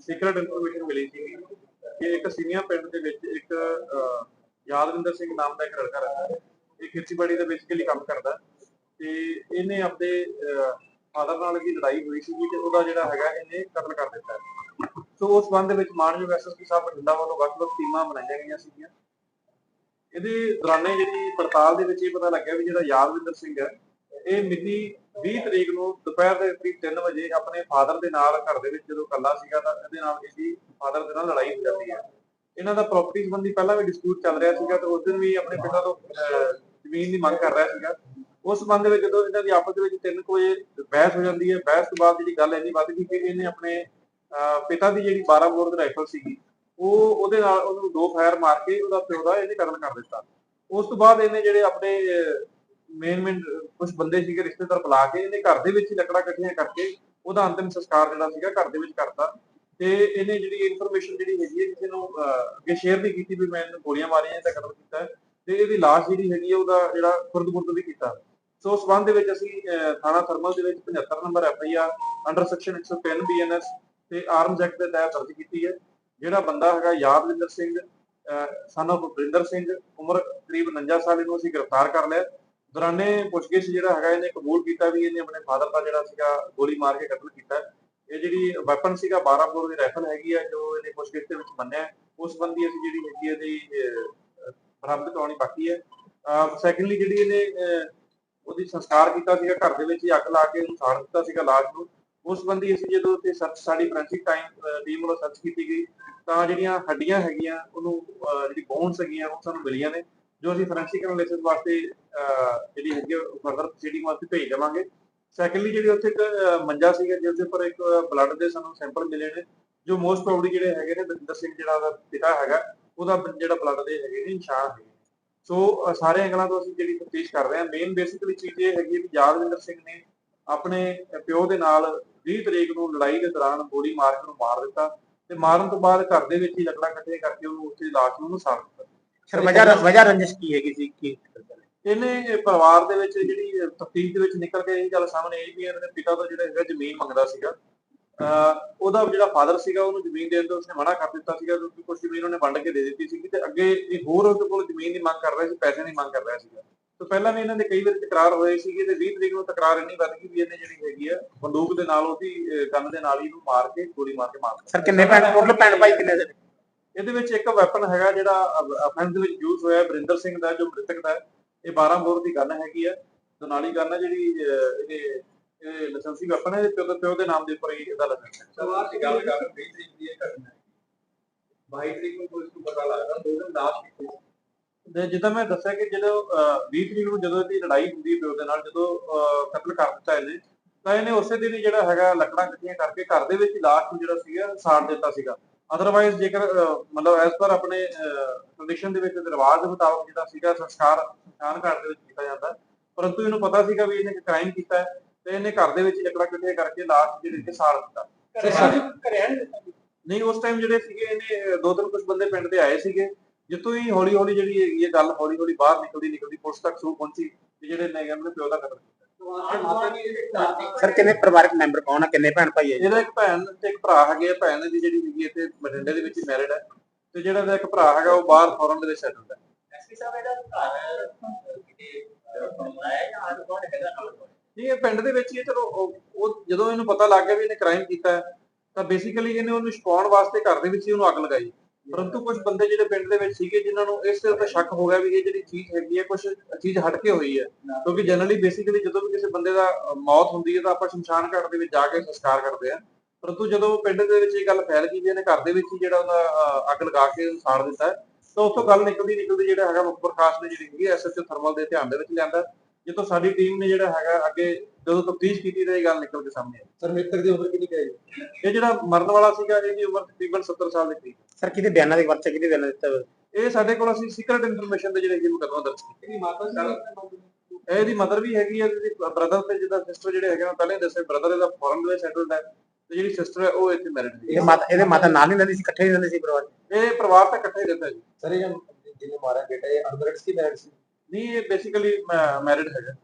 Secret information ਮਿਲੀ ਸੀ ਕਿ ਇੱਕ ਸੀਨੀਅਰ ਪਿੰਡ ਦੇ ਵਿੱਚ ਇੱਕ ਯਾਦਵਿੰਦਰ ਸਿੰਘ ਨਾਮ ਦਾ ਇੱਕ ਲੜਕਾ ਰਹਿੰਦਾ ਹੈ। ਇਹ ਖੇਤੀਬਾੜੀ ਦੇ ਬੇਸਿਕਲੀ ਕੰਮ ਕਰਦਾ ਤੇ ਇਹਨੇ ਆਪਣੇ ਫਾਦਰ ਨਾਲ ਵੀ ਲੜਾਈ ਹੋਈ ਸੀ ਤੇ ਉਹਦਾ ਜਿਹੜਾ ਹੈਗਾ ਇਹਨੇ ਕਤਲ ਕਰ ਦਿੱਤਾ ਸੋ ਉਸ ਸੰਬੰਧ ਵਿੱਚ ਮਾਨਯੋਗ ਐਸਐਸਪੀ ਸਾਹਿਬ ਬਠਿੰਡਾ ਵੱਲੋਂ ਵੱਖ-ਵੱਖ ਟੀਮਾਂ ਬਣਾਈਆਂ ਗਈਆਂ ਸੀਗੀਆਂ। ਇਹਦੇ ਦੌਰਾਨੇ ਜਿਹੜੀ ਪੜਤਾਲ ਦੇ ਵਿੱਚ ਇਹ ਪਤਾ ਲੱਗਿਆ ਵੀ ਜਿਹੜਾ ਯਾਦਵਿੰਦਰ ਸਿੰਘ ਹੈ, ਇਹ ਮਿਤੀ 20 ਤਰੀਕ ਨੂੰ ਦੁਪਹਿਰ ਦੇ ਕਰੀਬ 3 ਵਜੇ ਆਪਣੇ ਫਾਦਰ ਦੇ ਨਾਲ ਘਰ ਦੇ ਵਿੱਚ ਜਦੋਂ ਇਕੱਲਾ ਸੀਗਾ ਤਾਂ ਇਹਦੇ ਨਾਲ ਇਹਦੀ ਫਾਦਰ ਦੇ ਨਾਲ ਲੜਾਈ ਹੋ ਜਾਂਦੀ ਹੈ। ਇਹਨਾਂ ਦਾ ਪ੍ਰਾਪਰਟੀ ਸੰਬੰਧੀ ਪਹਿਲਾਂ ਵੀ ਡਿਸਪਿਊਟ ਚੱਲ ਰਿਹਾ ਸੀਗਾ ਤੇ ਉਸ ਦਿਨ ਵੀ ਆਪਣੇ ਪਿਤਾ ਤੋਂ ਜ਼ਮੀਨ ਦੀ ਮੰਗ ਕਰ ਰਿਹਾ ਸੀਗਾ। ਉਸ ਸੰਬੰਧ ਵਿੱਚ ਜਦੋਂ ਇਹਨਾਂ ਦੀ ਆਪਸ ਦੇ ਵਿੱਚ 3 ਵਜੇ ਬਹਿਸ ਹੋ ਜਾਂਦੀ ਹੈ। ਬਹਿਸ ਤੋਂ ਬਾਅਦ ਜਿਹੜੀ ਗੱਲ ਇੰਨੀ ਵੱਧ ਗਈ ਕਿ ਇਹਨੇ ਆਪਣੇ ਅਹ, ਪਿਤਾ ਦੀ ਜਿਹੜੀ 12 ਬੋਰ ਦੀ ਰਾਈਫਲ ਸੀਗੀ ਉਹ ਉਹਦੇ ਨਾਲ ਉਹਨੂੰ ਦੋ ਫਾਇਰ ਮਾਰ ਕੇ ਉਹਦਾ ਪਿਓ ਦਾ ਇਹਨੇ ਕਤਲ ਕਰ ਦਿੱਤਾ। ਉਸ ਤੋਂ ਬਾਅਦ ਇਹਨੇ ਜਿਹੜੇ ਆਪਣੇ ਮੇਨ ਮੇਨ ਕੁਝ ਬੰਦੇ ਸੀਗੇ ਰਿਸ਼ਤੇਦਾਰ ਬੁਲਾ ਕੇ ਇਹਨੇ ਘਰ ਦੇ ਵਿੱਚ ਹੀ ਲੱਕੜਾਂ ਇਕੱਠੀਆਂ ਕਰਕੇ ਉਹਦਾ ਅੰਤਿਮ ਸੰਸਕਾਰ ਜਿਹੜਾ ਸੀਗਾ ਘਰ ਦੇ ਵਿੱਚ ਕਰਤਾ। ਤੇ ਇਹਨੇ ਜਿਹੜੀ ਇਨਫੋਰਮੇਸ਼ਨ ਜਿਹੜੀ ਹੈਗੀ ਹੈ ਕਿਸੇ ਨੂੰ ਅੱਗੇ ਸ਼ੇਅਰ ਵੀ ਕੀਤੀ ਵੀ ਮੈਂ ਇਹਨੂੰ ਗੋਲੀਆਂ ਮਾਰੀਆਂ ਤਾਂ ਕਤਲ ਕੀਤਾ। ਤੇ ਇਹਦੀ ਲਾਸ਼ ਜਿਹੜੀ ਹੈਗੀ ਹੈ ਉਹਦਾ ਜਿਹੜਾ ਖੁਰਦ-ਬੁਰਦ ਵੀ ਕੀਤਾ। ਸੋ ਉਸ ਸੰਬੰਧ ਦੇ ਵਿੱਚ ਅਸੀਂ ਥਾਣਾ ਥਰਮਲ ਦੇ ਵਿੱਚ 75 number F I R under section 103 BNS ਤੇ ਆਰਮਸ ਐਕਟ ਦੇ ਤਹਿਤ ਦਰਜ ਕੀਤੀ ਹੈ। ਜਿਹੜਾ ਬੰਦਾ ਹੈਗਾ ਯਾਦਵਿੰਦਰ ਸਿੰਘ ਸਨ of ਬਰਿੰਦਰ ਸਿੰਘ, ਉਮਰ ਕਰੀਬ 49 ਸਾਲ, ਇਹਨੂੰ ਅਸੀਂ ਗ੍ਰਿਫਤਾਰ ਕਰ ਲਿਆ। ਦੌਰਾਨੇ ਪੁੱਛਗਿੱਛ ਜਿਹੜਾ ਹੈਗਾ, ਇਹਨੇ ਕਬੂਲ ਕੀਤਾ ਵੀ ਇਹਨੇ ਆਪਣੇ ਫਾਦਰ ਦਾ ਜਿਹੜਾ ਸੀਗਾ ਗੋਲੀ ਮਾਰ ਕੇ ਕਤਲ ਕੀਤਾ ਇਹ ਜਿਹੜੀ ਵੈਪਨ ਸੀਗਾ 12 ਬੋਰ ਦੀ ਰਾਈਫਲ ਹੈਗੀ ਆ, ਜੋ ਇਹਨੇ ਪੁੱਛਗਿੱਛ ਦੇ ਵਿੱਚ ਮੰਨਿਆ ਉਸ ਸੰਬੰਧੀ ਅਸੀਂ ਜਿਹੜੀ ਹੈਗੀ ਇਹਦੀ ਬਰਾਮਦ ਕਰਾਉਣੀ ਬਾਕੀ ਹੈ। ਸੈਕੰਡਲੀ ਜਿਹੜੀ ਇਹਨੇ ਉਹਦੀ ਸੰਸਕਾਰ ਕੀਤਾ ਸੀਗਾ ਘਰ ਦੇ ਵਿੱਚ ਹੀ, ਅੱਗ ਲਾ ਕੇ ਉਹਨੂੰ ਸਾੜ ਦਿੱਤਾ ਸੀਗਾ ਲਾਸ਼ ਨੂੰ। ਉਸ ਸੰਬੰਧੀ ਅਸੀਂ ਜਦੋਂ ਉੱਥੇ ਸਰਚ ਸਾਡੀ ਫੋਰੈਂਸਿਕ ਟਾਈਮ ਟੀਮ ਵੱਲੋਂ ਸਰਚ ਕੀਤੀ ਗਈ, ਤਾਂ ਜਿਹੜੀਆਂ ਹੱਡੀਆਂ ਹੈਗੀਆਂ, ਉਹਨੂੰ ਜਿਹੜੀ ਬੋਨਸ ਹੈਗੀਆਂ, ਉਹ ਸਾਨੂੰ ਮਿਲੀਆਂ ਨੇ। ਜੋ ਅਸੀਂ ਫੋਰੈਂਸਿਕ ਐਨਾਲਿਸਿਸ ਵਾਸਤੇ ਜਿਹੜੀ ਹੈਗੀ ਫਰਦਰ ਪ੍ਰੋਸੀਡਿੰਗ ਵਾਸਤੇ ਭੇਜ ਦੇਵਾਂਗੇ। ਸੈਕੰਡਲੀ ਜਿਹੜੇ ਉੱਥੇ ਇੱਕ ਮੰਜਾ ਸੀਗਾ ਜਿਸ ਦੇ ਉੱਪਰ ਇੱਕ ਬਲੱਡ ਦੇ ਸਾਨੂੰ ਸੈਂਪਲ ਮਿਲੇ ਨੇ ਜੋ ਮੋਸਟ ਪ੍ਰੋਬਬਲੀ ਜਿਹੜੇ ਹੈਗੇ ਨੇ ਬਰਿੰਦਰ ਸਿੰਘ ਜਿਹੜਾ ਉਹਦਾ ਪਿਤਾ ਹੈਗਾ ਉਹਦਾ ਜਿਹੜਾ ਬਲੱਡ ਦੇ ਹੈਗੇ ਨੇ ਨਿਸ਼ਾਨ ਹੈਗੇ ਸੋ ਅਹ, ਸਾਰੇ ਐਂਗਲਾਂ ਤੋਂ ਅਸੀਂ ਜਿਹੜੀ ਤਫਤੀਸ਼ ਕਰ ਰਹੇ ਹਾਂ। ਮੇਨ ਬੇਸਿਕਲੀ ਚੀਜ਼ ਇਹ ਹੈਗੀ ਹੈ ਵੀ ਯਾਦਵਿੰਦਰ ਸਿੰਘ ਨੇ ਆਪਣੇ ਪਿਓ ਦੇ ਨਾਲ 20 ਤਰੀਕ ਨੂੰ ਲੜਾਈ ਦੇ ਦੌਰਾਨ ਗੋਲੀ ਮਾਰ ਕੇ ਉਹਨੂੰ ਮਾਰ ਦਿੱਤਾ ਤੇ ਮਾਰਨ ਤੋਂ ਬਾਅਦ ਘਰ ਦੇ ਵਿੱਚ ਹੀ ਲੱਕੜਾਂ ਇਕੱਠੀਆਂ ਕਰਕੇ ਉਹਨੂੰ ਉੱਥੇ ਲਾਸ਼ ਨੂੰ ਉਹਨੂੰ ਸਾੜ ਦਿੱਤਾ ਸਰ ਵਜ੍ਹਾ ਵਜ੍ਹਾ ਰੰਜਿਸ਼ ਕੀ ਹੈਗੀ ਸੀ? ਕੀ ਇਹਨੇ ਇਹ ਪਰਿਵਾਰ ਦੇ ਵਿੱਚ ਜਿਹੜੀ ਤਫਤੀਸ਼ ਦੇ ਵਿੱਚ ਨਿਕਲ ਕੇ ਇਹ ਗੱਲ ਸਾਹਮਣੇ ਆਈ ਵੀ ਇਹਦੇ ਪਿਤਾ ਤੋਂ ਜਿਹੜਾ ਹੈਗਾ ਜ਼ਮੀਨ ਮੰਗਦਾ ਸੀਗਾ। ਉਹਦਾ ਜਿਹੜਾ ਫਾਦਰ ਸੀਗਾ ਉਹਨੂੰ ਜ਼ਮੀਨ ਦੇਣ ਤੋਂ ਉਸਨੇ ਮਨਾ ਕਰ ਦਿੱਤਾ ਸੀਗਾ ਕਿਉਂਕਿ ਕੁਝ ਜ਼ਮੀਨ ਉਹਨੇ ਵੰਡ ਕੇ ਦੇ ਦਿੱਤੀ ਸੀਗੀ ਤੇ ਅੱਗੇ ਇਹ ਹੋਰ ਉਹਦੇ ਕੋਲ ਜ਼ਮੀਨ ਦੀ ਮੰਗ ਕਰ ਰਿਹਾ ਸੀ ਪੈਸੇ ਦੀ ਮੰਗ ਕਰ ਰਿਹਾ ਸੀਗਾ। ਤੇ ਪਹਿਲਾਂ ਵੀ ਇਹਨਾਂ ਦੇ ਕਈ ਵਾਰ ਤਕਰਾਰ ਹੋਏ ਸੀਗੇ ਤੇ 20 ਤਰੀਕ ਨੂੰ ਤਕਰਾਰ ਇੰਨੀ ਵੱਧ ਗਈ ਵੀ ਇਹਨੇ ਜਿਹੜੀ ਹੈਗੀ ਆ ਬੰਦੂਕ ਦੇ ਨਾਲ ਉਹਦੀ ਗਨ ਦੇ ਨਾਲ ਹੀ ਇਹਨੂੰ ਮਾਰ ਕੇ ਗੋਲੀ ਮਾਰ ਕੇ ਮਾਰ ਦਿੱਤਾ। ਸਰ ਕਿੰਨੇ ਭੈਣ ਟੋਟਲ ਭੈਣ ਭਾਈ ਕਿੰਨੇ ਸਰ ਇਹਦੇ ਵਿੱਚ ਇੱਕ ਵੈਪਨ ਹੈਗਾ ਜਿਹੜਾ ਅਫੈਂਸ ਦੇ ਵਿੱਚ ਯੂਜ਼ ਹੋਇਆ ਬਰਿੰਦਰ ਸਿੰਘ ਦਾ ਜੋ ਮ੍ਰਿਤਕ ਦਾ। ਇਹ 12 ਬੋਰ ਦੀ ਗਨ ਹੈਗੀ ਹੈ ਦਨਾਲੀ ਗਨ ਹੈ ਜਿਹੜੀ ਇਹਦੇ ਇਹ ਲਾਇਸੈਂਸੀ ਵੈਪਨ ਹੈ ਪਿਓ ਦੇ ਪਿਓ ਦੇ ਨਾਮ ਦੇ ਉੱਪਰ ਹੀ ਇਹਦਾ ਲਾਇਸੈਂਸ ਹੈ ਸਵਾਰ ਦੀ ਗੱਲ ਕਰ 20 ਤਰੀਕ ਦੀ ਇਹ ਘਟਨਾ 22 ਤਰੀਕ ਨੂੰ ਪੁਲਿਸ ਨੂੰ ਪਤਾ ਲੱਗਦਾ ਦੋ ਦਿਨ ਲਾਸ਼ ਕਿੱਥੇ ਸੀ? ਤੇ ਜਿੱਦਾਂ ਮੈਂ ਦੱਸਿਆ ਕਿ ਜਦੋਂ ਅਹ, 20 ਤਰੀਕ ਨੂੰ ਜਦੋਂ ਇਹਦੀ ਲੜਾਈ ਹੁੰਦੀ ਪਿਓ ਦੇ ਨਾਲ ਜਦੋਂ ਕਤਲ ਕਰ ਦਿੱਤਾ ਇਹਨੇ ਤਾਂ ਇਹਨੇ ਉਸੇ ਦਿਨ ਹੀ ਜਿਹੜਾ ਹੈਗਾ ਲੱਕੜਾਂ ਇਕੱਠੀਆਂ ਕਰਕੇ ਘਰ ਦੇ ਵਿੱਚ ਲਾਸ਼ ਨੂੰ ਜਿਹੜਾ ਸੀਗਾ ਸਾੜ ਦਿੱਤਾ ਸੀਗਾ ਅਦਰਵਾਈਜ਼ ਜੇਕਰ ਮਤਲਬ ਐਸ ਪਰ ਆਪਣੇ ਕੰਡੀਸ਼ਨ ਦੇ ਵਿੱਚ ਰਿਵਾਜ ਦੇ ਮੁਤਾਬਕ ਜਿਹੜਾ ਸੀਗਾ ਸੰਸਕਾਰ ਸੰਸਕਾਰ ਘਰ ਦੇ ਵਿੱਚ ਕੀਤਾ ਜਾਂਦਾ। ਪਰੰਤੂ ਇਹਨੂੰ ਪਤਾ ਸੀਗਾ ਵੀ ਇਹਨੇ ਕ੍ਰਾਈਮ ਕੀਤਾ ਹੈ ਤੇ ਇਹਨੇ ਘਰ ਦੇ ਵਿੱਚ ਹੀ ਲੱਕੜਾਂ ਇਕੱਠੀਆਂ ਕਰਕੇ ਲਾਸ਼ ਜਿਹੜੀ ਕਿ ਸਾੜ ਦਿੱਤਾ। ਨਹੀਂ ਉਸ ਟਾਈਮ ਜਿਹੜੇ ਸੀਗੇ ਇਹਨੇ ਦੋ ਤਿੰਨ ਕੁਝ ਬੰਦੇ ਪਿੰਡ ਦੇ ਆਏ ਸੀਗੇ ਜਿੱਥੋਂ ਹੀ ਹੌਲੀ ਹੌਲੀ ਜਿਹੜੀ ਹੈਗੀ ਹੈ ਗੱਲ ਹੌਲੀ ਹੌਲੀ ਬਾਹਰ ਨਿਕਲਦੀ ਨਿਕਲਦੀ ਪੁਲਿਸ ਤੱਕ ਸੂ ਪਹੁੰਚੀ ਜਿਹੜੇ ਨੇ ਆਪਣੇ ਪਿਓ ਦਾ ਕਤਲ ਕੀਤਾ ਸਰ ਕਿੰਨੇ ਪਰਿਵਾਰਕ ਮੈਂਬਰ ਕੌਣ ਆ? ਕਿੰਨੇ ਭੈਣ ਭਾਈ ਹੈ ਜੀ? ਇਹਦਾ ਇੱਕ ਭੈਣ ਤੇ ਇੱਕ ਭਰਾ ਹੈਗੇ ਆ। ਭੈਣ ਦੀ ਜਿਹੜੀ ਹੈਗੀ ਇੱਥੇ ਬਠਿੰਡੇ ਦੇ ਵਿੱਚ ਮੈਰਿਡ ਹੈ ਤੇ ਜਿਹੜਾ ਇਹਦਾ ਇੱਕ ਭਰਾ ਹੈਗਾ ਉਹ ਬਾਹਰ ਫੋਰਨ ਦੇ ਵਿੱਚ ਸੈਟਲਡ ਹੈ ਐਸਪੀ ਸਾਹਿਬ ਇਹਦਾ ਘਰ ਕਿਤੇ ਬਣਾਇਆ ਜਾਂ ਆਜ ਕੋਣ ਹੈਗਾ ਨਾਲ ਇਹ ਪਿੰਡ ਦੇ ਵਿੱਚ ਹੀ ਹੈ, ਚਲੋ ਉਹ- ਉਹ ਜਦੋਂ ਇਹਨੂੰ ਪਤਾ ਲੱਗ ਗਿਆ ਵੀ ਇਹਨੇ ਕ੍ਰਾਈਮ ਕੀਤਾ ਹੈ ਤਾਂ ਬੇਸਿਕਲੀ ਇਹਨੇ ਉਹਨੂੰ ਛੁਪਾਉਣ ਵਾਸਤੇ ਘਰ ਦੇ ਵਿੱਚ ਹੀ ਉਹਨੂੰ ਅੱਗ ਲਗਾਈ। ਪਰੰਤੂ ਕੁਝ ਬੰਦੇ ਜਿਹੜੇ ਪਿੰਡ ਦੇ ਵਿੱਚ ਸੀਗੇ ਜਿਨ੍ਹਾਂ ਨੂੰ ਇਸ ਤੇ ਸ਼ੱਕ ਹੋ ਗਿਆ ਵੀ ਇਹ ਜਿਹੜੀ ਚੀਜ਼ ਹੈਗੀ ਹੈ ਕੁਝ ਚੀਜ਼ ਹਟ ਕੇ ਹੋਈ ਹੈ। ਕਿਉਂਕਿ ਜਨਰਲੀ ਬੇਸਿਕਲੀ ਜਦੋਂ ਵੀ ਕਿਸੇ ਬੰਦੇ ਦਾ ਮੌਤ ਹੁੰਦੀ ਹੈ ਤਾਂ ਆਪਾਂ ਸ਼ਮਸ਼ਾਨ ਘਾਟ ਦੇ ਵਿੱਚ ਜਾ ਕੇ ਸੰਸਕਾਰ ਕਰਦੇ ਆ ਪਰੰਤੂ ਜਦੋਂ ਪਿੰਡ ਦੇ ਵਿੱਚ ਇਹ ਗੱਲ ਫੈਲ ਗਈ ਵੀ ਇਹਨੇ ਘਰ ਦੇ ਵਿੱਚ ਹੀ ਜਿਹੜਾ ਉਹਦਾ ਅੱਗ ਲਗਾ ਕੇ ਸਾੜ ਦਿੱਤਾ ਹੈ, ਤਾਂ ਉੱਥੋਂ ਗੱਲ ਨਿਕਲਦੀ ਨਿਕਲਦੀ ਜਿਹੜਾ ਹੈਗਾ ਮੁਖਬਰ ਖਾਸ ਨੇ ਜਿਹੜੀ ਹੈਗੀ ਐਸਐਚਓ ਥਰਮਲ ਦੇ ਧਿਆਨ ਦੇ ਵਿੱਚ ਲਿਆਂਦਾ ਜਿੱਥੋਂ ਸਾਡੀ ਟੀਮ ਨੇ ਜਿਹੜਾ ਹੈਗਾ ਅੱਗੇ ਜਦੋਂ ਤਫਤੀਸ਼ ਕੀਤੀ ਤਾਂ ਇਹ ਗੱਲ ਨਿਕਲ ਕੇ ਸਾਹਮਣੇ ਆਈ। ਸਰ ਮ੍ਰਿਤਕ ਦੀ ਉਮਰ ਕਿੰਨੀ ਕੁ ਹੈ ਜੀ? ਇਹ ਜਿਹੜਾ ਮਰਨ ਵਾਲਾ ਸੀਗਾ ਇਹਦੀ ਉਮਰ ਤਕਰੀਬਨ 70 ਸਾਲ ਦੇ ਕਰੀਬ ਸਰ ਕਿਹਦੇ ਬਿਆਨਾਂ ਦੇ ਵਰਤੇ ਕਿਹਦੇ ਬਿਆਨਾਂ ਦਿੱਤਾ ਹੋਇਆ? ਇਹ ਸਾਡੇ ਕੋਲ ਅਸੀਂ ਸੀਕ੍ਰੀਟ ਇਨਫੋਰਮੇਸ਼ਨ ਦੇ ਜਿਹੜੇ ਹੈਗੇ ਮੁਕੱਦਮਾ ਦਰਜ ਕੀਤਾ। ਇਹਦੀ ਮਾਤਾ ਸੀ ਇਹ ਇਹਦੀ ਮਦਰ ਵੀ ਹੈਗੀ ਹੈ ਇਹਦੀ ਬ੍ਰਦਰ ਤੇ ਜਿਹਦਾ ਸਿਸਟਰ ਜਿਹੜੇ ਹੈਗੇ ਮੈਂ ਪਹਿਲੇ ਹੀ ਦੱਸਿਆ ਬ੍ਰਦਰ ਇਹਦਾ ਫੋਰਨ ਦੇ ਸੈਟਲਡ ਹੈ ਤੇ ਜਿਹੜੀ ਸਿਸਟਰ ਹੈ ਉਹ ਇੱਥੇ ਮੈਰਿਡ ਇਹ ਮਾਤਾ ਇਹਦੇ ਮਾਤਾ ਨਾਲ ਨਹੀਂ ਰਹਿੰਦੀ ਸੀ ਇਕੱਠੇ ਹੀ ਰਹਿੰਦੇ ਸੀ ਪਰਿਵਾਰ? ਇਹ ਪਰਿਵਾਰ ਤਾਂ ਇਕੱਠਾ ਹੀ ਰਹਿੰਦਾ ਜੀ। ਸਰ ਇਹ ਜਿਹਨੇ ਮਾਰਿਆ ਬੇਟਾ ਇਹ ਅਨਮੈਰਿਡ ਸੀ ਮੈਰਿਡ ਸੀ। ਨਹੀਂ ਇਹ ਬੇਸਿਕਲੀ ਮੈਰਿਡ ਹੈਗਾ।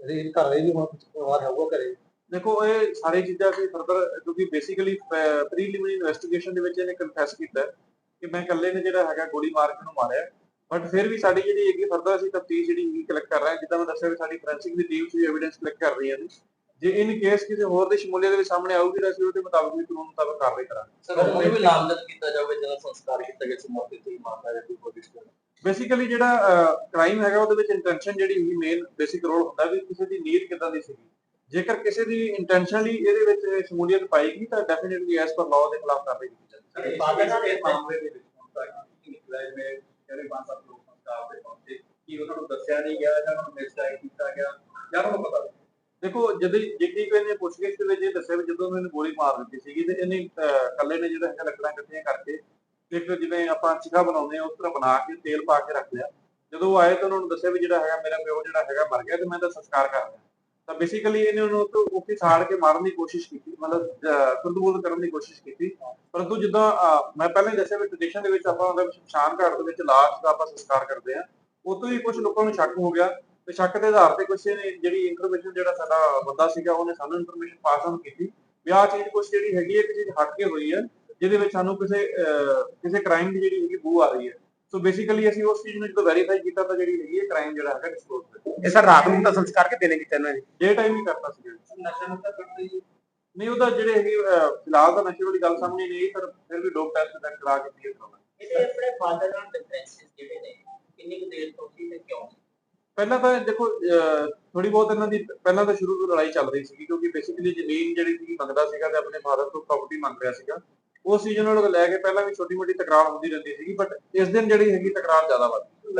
ਇਹਦੇ ਘਰ ਵਾਲੇ ਵੀ ਹੁਣ ਪਰਿਵਾਰ ਹੋਊਗਾ ਘਰੇ। ਦੇਖੋ ਇਹ ਸਾਰੀ ਚੀਜ਼ਾਂ ਅਸੀਂ ਫਰਦਰ ਕਿਉਂਕਿ ਬੇਸਿਕਲੀ ਪ੍ਰੀਲਿਮਿਨਰੀ ਇਨਵੈਸਟੀਗੇਸ਼ਨ ਦੇ ਵਿੱਚ ਇਹਨੇ ਕਨਫੈਸ ਕੀਤਾ ਕਿ ਮੈਂ ਇਕੱਲੇ ਨੇ ਜਿਹੜਾ ਹੈਗਾ ਗੋਲੀ ਮਾਰ ਕੇ ਉਹਨੂੰ ਮਾਰਿਆ। ਬਟ ਫਿਰ ਵੀ ਸਾਡੀ ਜਿਹੜੀ ਹੈਗੀ ਫਰਦਰ ਅਸੀਂ ਤਫਤੀਸ਼ ਜਿਹੜੀ ਕਲੈਕਟ ਕਰ ਰਹੇ ਹਾਂ। ਜਿੱਦਾਂ ਮੈਂ ਦੱਸਿਆ ਵੀ ਸਾਡੀ ਫੋਰੈਂਸਿਕ ਦੀ ਟੀਮ ਸੀ ਐਵੀਡੈਂਸ ਕਲੈਕਟ ਕਰ ਰਹੀ ਹੈ ਜੀ ਜੇ ਇਨ ਕੇਸ ਕਿਸੇ ਹੋਰ ਦੀ ਸ਼ਮੂਲੀਅਤ ਦੇ ਵਿੱਚ ਸਾਹਮਣੇ ਆਊਗੀ ਤਾਂ ਅਸੀਂ ਉਹਦੇ ਮੁਤਾਬਕ ਵੀ ਕਾਨੂੰਨ ਮੁਤਾਬਕ ਕਾਰਵਾਈ ਕਰਾਂਗੇ। ਸਰ ਉਹਨੂੰ ਵੀ ਨਾਮਜ਼ਦ ਕੀਤਾ ਜਾਵੇ ਜਦੋਂ ਸੰਸਕਾਰ ਕੀਤਾ ਗਿਆ ਸੀ ਮੌਕੇ ਤੇ ਹੀ ਮਾਰਦਾ ਜਾਂ ਕੋਈ ਪੁਲਿਸ ਕੋਲ ਬੇਸਿਕਲੀ ਜਿਹੜਾ ਕ੍ਰਾਈਮ ਹੈਗਾ ਉਹਦੇ ਵਿੱਚ ਇੰਟੈਂਸ਼ਨ ਜਿਹੜੀ ਹੀ ਮੇਨ ਬੇਸਿਕ ਰੋਲ ਹੁੰਦਾ ਵੀ ਕਿਸੇ ਦੀ ਨੀਤ ਕਿਦਾਂ ਦੀ ਸੀਗੀ। ਜੇਕਰ ਕਿਸੇ ਦੀ ਇੰਟੈਂਸ਼ਨਲੀ ਇਹਦੇ ਵਿੱਚ ਸ਼ਮੂਲੀਅਤ ਪਾਏਗੀ ਤਾਂ ਡੈਫੀਨਿਟਲੀ ਐਸ ਪਰ ਲਾਅ ਦੇ ਖਿਲਾਫ ਕਾਰਵਾਈ ਕੀਤੀ ਸਰ ਬਾਦਲ ਨਾਲ ਇਹ ਮਾਮਲੇ ਦੇ ਵਿੱਚ ਨਿਕਲਿਆ ਜਿਵੇਂ ਕਹਿੰਦੇ ਪੰਜ ਸੱਤ ਲੋਕ ਸੰਸਕਾਰ ਦੇ ਪਹੁੰਚੇ। ਕੀ ਉਹਨਾਂ ਨੂੰ ਦੱਸਿਆ ਨਹੀਂ ਗਿਆ ਜਾਂ ਉਹਨਾਂ ਨੂੰ ਮਿਸਗਾਈਡ ਕੀਤਾ ਗਿਆ? ਜਾਂ ਉਹਨਾਂ ਨੂੰ ਪਤਾ ਦੇਖੋ ਜਦੋਂ ਜਿੱਦੀ ਕੋਈ ਨੇ ਪੁੱਛਗਿੱਛ ਦੇ ਵਿੱਚ ਇਹ ਦੱਸਿਆ ਵੀ ਜਦੋਂ ਉਹਨੇ ਗੋਲੀ ਮਾਰ ਦਿੱਤੀ ਸੀਗੀ ਤੇ ਇਹਨੇ ਇਕੱਲੇ ਨੇ ਜਿਹੜਾ ਹੈਗਾ ਲੱਕੜਾਂ ਇਕੱਠੀਆਂ ਕਰਕੇ ਇੱਕ ਜਿਵੇਂ ਆਪਾਂ ਚਿਖਾ ਬਣਾਉਂਦੇ ਆ ਉਸ ਤਰ੍ਹਾਂ ਬਣਾ ਕੇ ਤੇਲ ਪਾ ਕੇ ਰੱਖ ਲਿਆ। ਜਦੋਂ ਆਏ ਤਾਂ ਉਹਨਾਂ ਨੂੰ ਦੱਸਿਆ ਵੀ ਜਿਹੜਾ ਹੈਗਾ ਮੇਰਾ ਪਿਓ ਜਿਹੜਾ ਹੈਗਾ ਮਰ ਗਿਆ ਤੇ ਮੈਂ ਤਾਂ ਸੰਸਕਾਰ ਕਰ ਰਿਹਾ ਤਾਂ ਬੇਸਿਕਲੀ ਇਹਨੇ ਉਹਨੂੰ ਉੱਥੇ ਉੱਥੇ ਸਾੜ ਕੇ ਮਾਰਨ ਦੀ ਕੋਸ਼ਿਸ਼ ਕੀਤੀ, ਮਤਲਬ ਖੁਦਬੁਦ ਕਰਨ ਦੀ ਕੋਸ਼ਿਸ਼ ਕੀਤੀ। ਪਰੰਤੂ ਜਿੱਦਾਂ ਮੈਂ ਪਹਿਲਾਂ ਹੀ ਦੱਸਿਆ ਵੀ ਟ੍ਰੈਡੀਸ਼ਨ ਦੇ ਵਿੱਚ ਆਪਾਂ ਉਹਦਾ ਸ਼ਮਸ਼ਾਨ ਘਾਟ ਦੇ ਵਿੱਚ ਲਾਸ਼ ਦਾ ਆਪਾਂ ਸੰਸਕਾਰ ਕਰਦੇ ਆ ਉਤੋਂ ਹੀ ਕੁਝ ਲੋਕਾਂ ਨੂੰ ਸ਼ੱਕ ਹੋ ਗਿਆ ਤੇ ਸ਼ੱਕ ਦੇ ਆਧਾਰ ਤੇ ਕੁਛ ਨੇ ਜਿਹੜੀ ਇਨਫੋਰਮੇਸ਼ਨ ਜਿਹੜਾ ਸਾਡਾ ਬੰਦਾ ਸੀਗਾ, ਉਹਨੇ ਸਾਨੂੰ ਇਨਫੋਰਮੇਸ਼ਨ ਪਾਸ ਆਨ ਕੀਤੀ ਵੀ ਆਹ ਚੀਜ਼ ਕੁਛ ਜਿਹੜੀ ਹੈਗੀ ਹੈ ਕਿਸੇ ਹੱਟ ਕੇ ਹੋਈ ਹੈ। ਜਿਹਦੇ ਵਿੱਚ ਸਾਨੂੰ ਕਿਸੇ ਕਿਸੇ ਕ੍ਰਾਈਮ ਦੀ ਜਿਹੜੀ ਹੈਗੀ ਬੂ ਆ ਰਹੀ ਹੈ। ਸੋ ਬੇਸਿਕਲੀ ਅਸੀਂ ਉਸ ਚੀਜ਼ ਨੂੰ ਜਦੋਂ ਵੈਰੀਫਾਈ ਕੀਤਾ ਤਾਂ ਜਿਹੜੀ ਹੈਗੀ ਹੈ ਕ੍ਰਾਈਮ ਜਿਹੜਾ ਹੈਗਾ ਡਿਸਕਲੋਜ਼ ਹੋਇਆ ਇਹ ਸਰ ਰਾਤ ਨੂੰ ਤਾਂ ਸੰਸਕਾਰ ਕਿਤੇ ਨੇ ਕੀਤਾ ਇਹਨਾਂ ਨੇ? ਡੇ ਟਾਈਮ ਹੀ ਕਰਤਾ ਸੀ ਨਸ਼ਾ ਨੁਸ਼ਾ ਕਰਦੇ ਜੀ ਨਹੀਂ ਉਹਦਾ ਜਿਹੜੇ ਹੈਗੀ ਫਿਲਹਾਲ ਤਾਂ ਨਸ਼ੇ ਵਾਲੀ ਗੱਲ ਸਾਹਮਣੇ ਨਹੀਂ ਆਈ ਪਰ ਫਿਰ ਵੀ ਡੋਪ ਟੈਸਟ ਤੱਕ ਕਰਾ ਕੇ ਕਲੀਅਰ ਕਰਾਉਣਾ ਇਹਦੇ ਆਪਣੇ ਫਾਦਰ ਨਾਲ ਡਿਫਰੈਂਸਿਸ ਜਿਹੜੇ ਨੇ? ਕਿੰਨੀ ਕੁ ਦੇਰ ਤੋਂ ਸੀ ਤੇ ਕਿਉਂ? ਪਹਿਲਾਂ ਤਾਂ ਦੇਖੋ ਥੋੜੀ ਬਹੁਤ ਇਹਨਾਂ ਦੀ ਪਹਿਲਾਂ ਤਾਂ ਸ਼ੁਰੂ ਤੋਂ ਲੜਾਈ ਚੱਲ ਰਹੀ ਸੀਗੀ ਕਿਉਂਕਿ ਬੇਸਿਕਲੀ ਜ਼ਮੀਨ ਜਿਹੜੀ ਸੀ ਮੰਗਦਾ ਸੀਗਾ ਤੇ ਆਪਣੇ ਫਾਦਰ ਤੋਂ ਪ੍ਰਾਪਰਟੀ ਮੰਗ ਰਿਹਾ ਸੀਗਾ। ਉਸ ਸੀਜ਼ਨ ਨੂੰ ਲੈ ਕੇ ਪਹਿਲਾਂ ਵੀ ਛੋਟੀ ਮੋਟੀ ਤਕਰਾਰ ਹੁੰਦੀ ਰਹਿੰਦੀ ਸੀਗੀ ਬਟ ਇਸ ਦਿਨ ਜਿਹੜੀ ਹੈਗੀ ਤਕਰਾਰ ਜ਼ਿਆਦਾ ਵੱਧ ਗਈ।